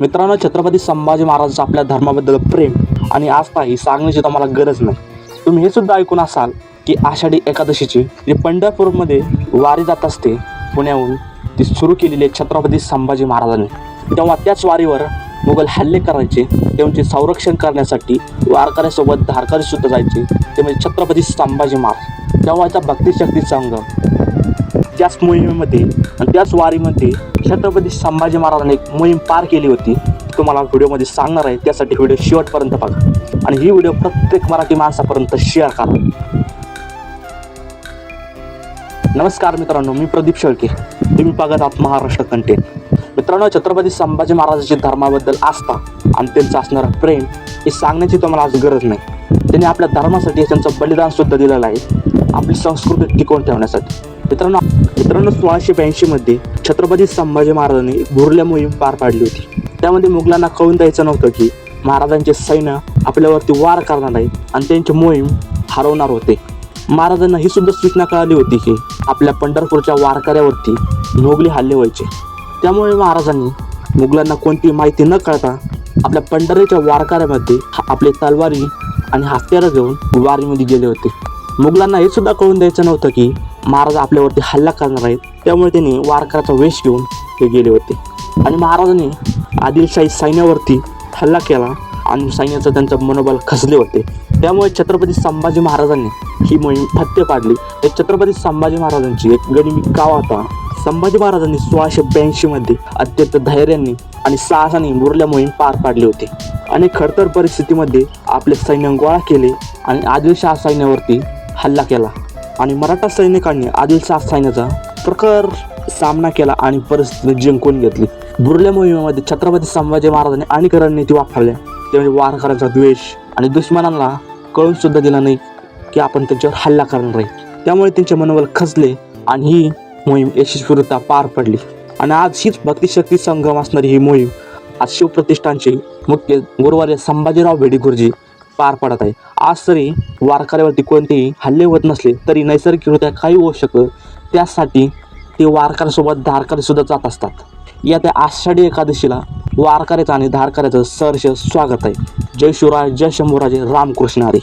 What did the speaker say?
मित्रांनो छत्रपती संभाजी महाराजांचं आपल्या धर्माबद्दल प्रेम आणि आस्था ही सांगण्याची तुम्हाला गरज नाही. तुम्ही हे सुद्धा ऐकून असाल की आषाढी एकादशीची जी पंढरपूरमध्ये वारी जात असते पुण्याहून ती सुरू केलेली आहे छत्रपती संभाजी महाराजांनी. तेव्हा त्याच वारीवर मुघल हल्ले करायचे त्यांचे संरक्षण करण्यासाठी वारकऱ्यासोबत धारकरी सुद्धा जायचे ते म्हणजे छत्रपती संभाजी महाराज. तेव्हाचा भक्तिशक्ती संघ त्याच मोहिमेमध्ये आणि त्याच वारीमध्ये छत्रपती संभाजी महाराजांनी एक मोहीम पार केली होती. तुम्हाला व्हिडिओमध्ये सांगणार आहे. त्यासाठी व्हिडिओ शेवटपर्यंत बघा. आणि ही व्हिडिओ प्रत्येक मराठी माणसापर्यंत शेअर करा. नमस्कार मित्रांनो मी प्रदीप शेळके. तुम्ही बघत आहात महाराष्ट्र कंटेंट मित्रांनो छत्रपती संभाजी महाराजांची धर्माबद्दल आस्था आणि त्यांचं असणारं प्रेम हे सांगण्याची तुम्हाला आज गरज नाही. त्यांनी आपल्या धर्मासाठी त्यांचं बलिदान सुद्धा दिलेलं आहे. आपली संस्कृती टिकवून ठेवण्यासाठी. मित्रांनो मित्रांनो सोळाशे ब्याऐंशीमध्ये छत्रपती संभाजी महाराजांनी गुरल्या मोहीम पार पाडली होती. त्यामध्ये मुघलांना कळून द्यायचं नव्हतं की महाराजांचे सैन्य आपल्यावरती वार करणार आहे आणि त्यांची मोहीम हरवणार होते. महाराजांना ही सुद्धा सूचना कळाली होती की आपल्या पंढरपूरच्या वारकऱ्यावरती मोगली हल्ले व्हायचे. त्यामुळे महाराजांनी मुघलांना कोणती माहिती न कळता आपल्या पंढरीच्या वारकऱ्यामध्ये आपले तलवारी आणि हत्यारं घेऊन वारीमध्ये गेले होते. मुघलांना हे सुद्धा कळून द्यायचं नव्हतं की महाराज आपल्यावरती हल्ला करणार आहेत. त्यामुळे त्यांनी वारकऱ्याचा वेश घेऊन ते गेले होते. आणि महाराजांनी आदिलशाही सैन्यावरती हल्ला केला आणि सैन्याचं त्यांचं मनोबल खचले होते. त्यामुळे छत्रपती संभाजी महाराजांनी ही मोहीम फत्ते पाडली. तर छत्रपती संभाजी महाराजांची एक गणिमी गाव होता संभाजी महाराजांनी सोळाशे ब्याऐंशीमध्ये अत्यंत धैर्याने आणि साहसाने मुरल्या मोहीम पार पाडली होती. आणि खडतर परिस्थितीमध्ये आपले सैन्य गोळा केले आणि आदिलशाह सैन्यावरती हल्ला केला आणि मराठा सैनिकांनी आदिलशाह सैन्याचा प्रखर सामना केला आणि परिस्थिती जिंकून घेतली. बुरल्या मोहिमेमध्ये छत्रपती संभाजी महाराजांनी अनेक रणनीती वापरल्या. त्यामुळे वारकऱ्यांचा द्वेष आणि दुश्मनांना कळून सुद्धा दिला नाही की आपण त्यांच्यावर हल्ला करणार आहे. त्यामुळे त्यांचे मनोबल खचले आणि ही मोहीम यशस्वीरित्या पार पडली. आणि आज हीच भक्तिशक्ती संगम असणारी ही मोहीम आज शिवप्रतिष्ठानचे मुख्य गुरुवारी संभाजीराव भेडी गुरुजी पार पडत आहे. आज तरी वारकऱ्यावरती कोणतेही हल्ले होत नसले तरी नैसर्गिकरित्या काही होऊ शकतं त्यासाठी ते वारकऱ्यासोबत धारकरी जात असतात. या त्या आषाढी एकादशीला वारकऱ्याचं आणि धारकऱ्याचं सहर्ष स्वागत आहे. जय शिवराय जय शंभूराजे रामकृष्ण हरी.